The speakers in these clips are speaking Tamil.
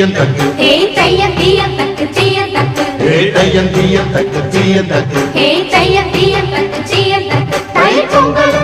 தீயன் தக்கு ஹே தைய தீய தக்கு தீய தக்கு ஏ தையன் தீயன் தக்கு தீயன் தக்கு ஹே தைய தீய தக்கு தீய தக்கு தை பொங்கலும்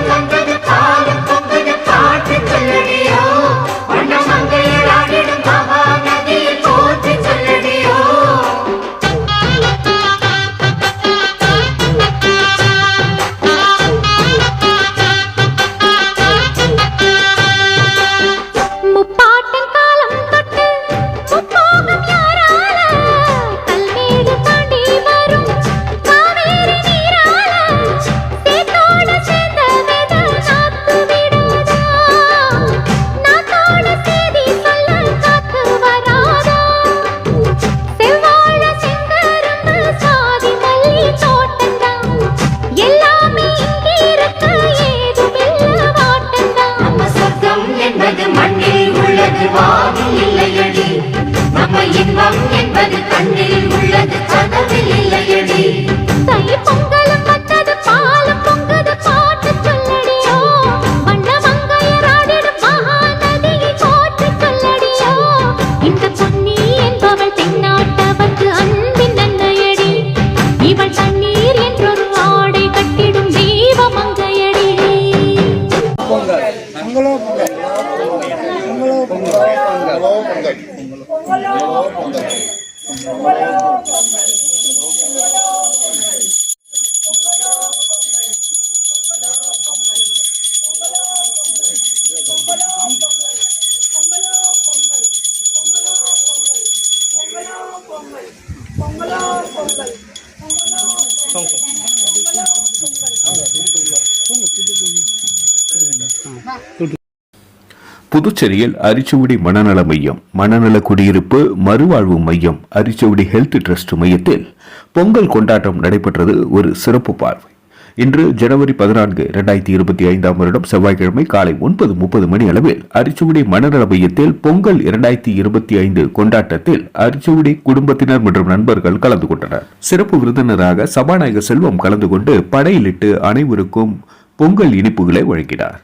புதுச்சேரியில் அரிச்சுவடி மனநல மையம் மனநல குடியிருப்பு மறுவாழ்வு மையம் அரிச்சுவடி ஹெல்த் ட்ரஸ்ட் மையத்தில் பொங்கல் கொண்டாட்டம் நடைபெற்றது ஒரு சிறப்பு பார்வை. இன்று ஜனவரி பதினான்கு இரண்டாயிரத்தி இருபத்தி ஐந்தாம் வருடம் செவ்வாய்க்கிழமை காலை ஒன்பது முப்பது மணி அளவில் அரிச்சுவடி மனநல மையத்தில் பொங்கல் இரண்டாயிரத்தி இருபத்தி ஐந்து கொண்டாட்டத்தில் அரிச்சுவடி குடும்பத்தினர் மற்றும் நண்பர்கள் கலந்து கொண்டனர். சிறப்பு விருந்தினராக சபாநாயகர் செல்வம் கலந்து கொண்டு படையிலிட்டு அனைவருக்கும் பொங்கல் இனிப்புகளை வழங்கினார்.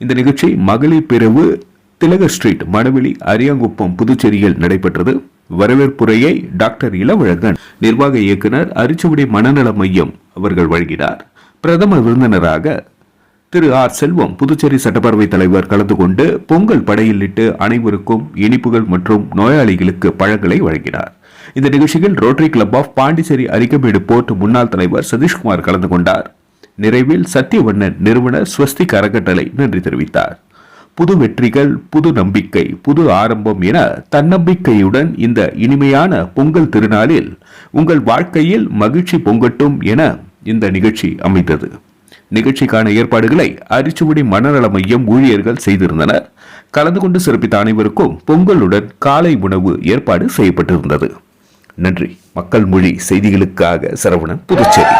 இந்த நிகழ்ச்சி மகளிர் பிரிவு திலகர் ஸ்ட்ரீட் மணவெளி அரியாங்குப்பம் புதுச்சேரியில் நடைபெற்றது. வரவேற்புரையை டாக்டர் இளவழகன் நிர்வாக இயக்குனர் அரிச்சுவடி மனநல மையம் அவர்கள் வழங்கினார். பிரதம விருந்தினராக திரு ஆர் செல்வம் புதுச்சேரி சட்டப்பேரவை தலைவர் கலந்து கொண்டு பொங்கல் படையிலிட்டு அனைவருக்கும் இனிப்புகள் மற்றும் நோயாளிகளுக்கு பழங்களை வழங்கினார். இந்த நிகழ்ச்சியில் Rotary club of Pondicherry Arikamedu port முன்னாள் தலைவர் சதீஷ்குமார் கலந்து கொண்டார். நிறைவில் சத்தியவண்ணன் நிறுவனர் ஸ்வஸ்திக் அறக்கட்டளை நன்றி தெரிவித்தார். புது வெற்றிகள் புது நம்பிக்கை புது ஆரம்பம் என தன்னம்பிக்கையுடன் இந்த இனிமையான பொங்கல் திருநாளில் உங்கள் வாழ்க்கையில் மகிழ்ச்சி பொங்கட்டும் என இந்த நிகழ்ச்சி அமைந்தது. நிகழ்ச்சிக்கான ஏற்பாடுகளை அரிச்சுவடி மனநல மையம் ஊழியர்கள் செய்திருந்தனர். கலந்து கொண்டு சிறப்பித்த அனைவருக்கும் பொங்கலுடன் காலை உணவு ஏற்பாடு செய்யப்பட்டிருந்தது. நன்றி. மக்கள் மொழி செய்திகளுக்காக சரவணன் புதுச்சேரி.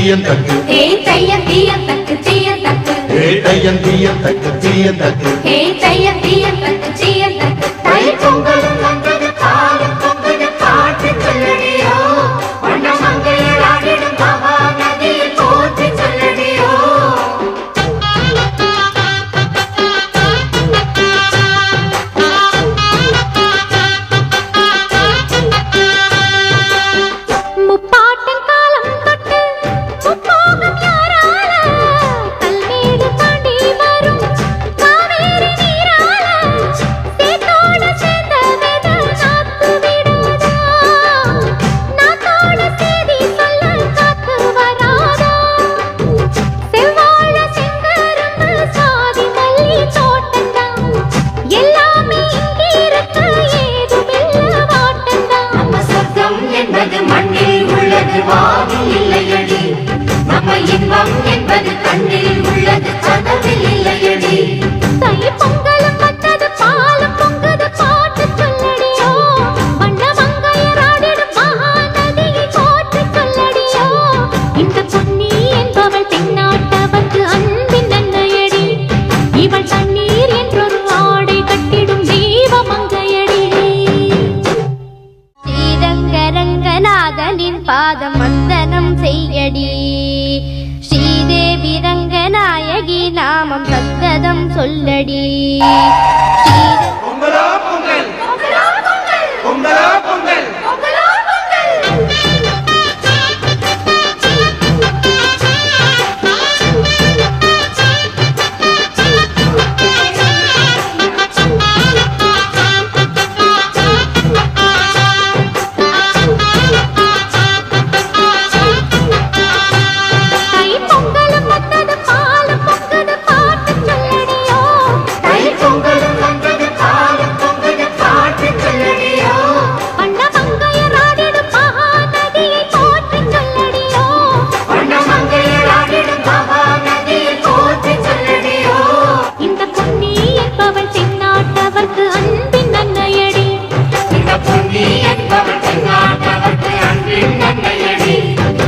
தக்கு தீயன் தக்கு ஹே தைய தீய தக்கு தீய தக்கு ஏ தையன் தீயன் தக்கு தீயன் தக்கு ஹே தைய தீய தக்கு தீய தக்கு தை பொங்கலும் வாழ்வாதி இல்லையடி. நம்ம இன்பம் என்பது கண்ணில் உள்ள வந்தனம் செய்யடி. ஸ்ரீதேவி ரங்கநாயகி நாமம் சத்ததம் சொல்லடி. பொங்கலா பொங்கல். பொங்கலா பொங்கல்.